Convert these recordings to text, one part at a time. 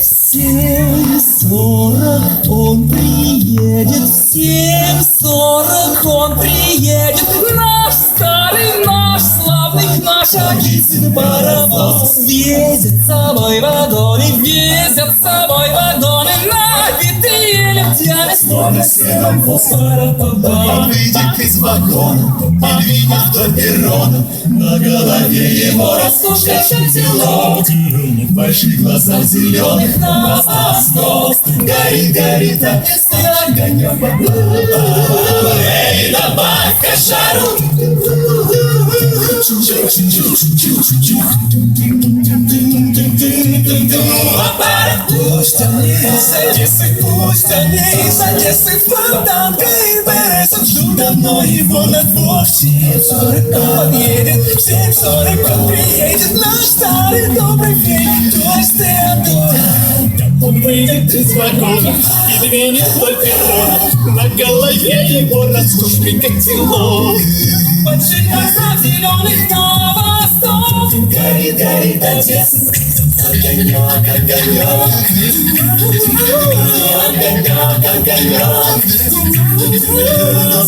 Семь сорок он приедет, семь сорок он приедет. Наш старый, наш славный, наш Агицын паровоз. Везет с собой вагоны, везет с собой вагоны, наш лебедями Словно снегом фосфора Выйдет из вагона Пельвинит вдоль перрона На голове его растушка чертело В больших зеленых На восток Горит, горит огнистый огонек Эй, добавь-ка жару Пусть они из Одессы, пусть они из Одессы Фонтанка и Березов ждут давно его на В 7.40 он подъедет, в 7.40 он приедет Наш старый добрый век, то есть Он выйдет из вагона И двинет вдоль перрона На голове его растушкой котелок Больших глазах зеленых на восток Горит, горит Одесса Огонек, огонек Огонек, огонек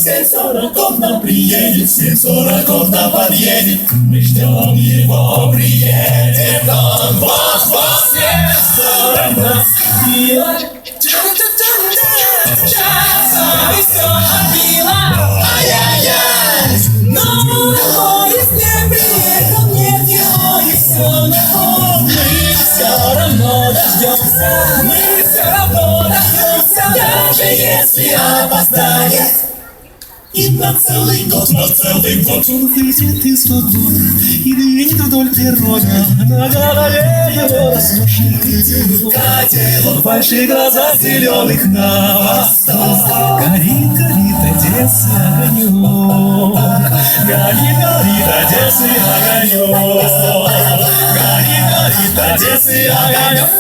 Семь сорок он нам приедет Семь сорок он нам подъедет. Мы ждем его, приедет. Он Вот, вот, семь сорок нас Даже если опоздает И на целый год, на целый год. Он выйдет из вагона и двинет вдоль перрона На голове его роскошный котелок Котелок В больших глазах зеленых на восток. Горит, горит Одесса огонек. Горит, горит Одессы огонек Горит, горит Одессы огонек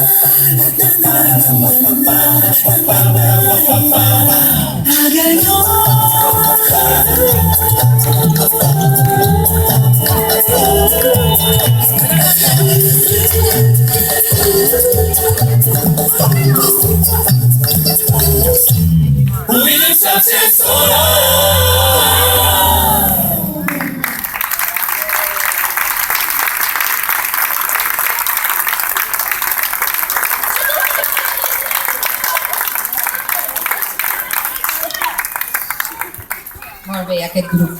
Увидимся все Mora que aquele grupo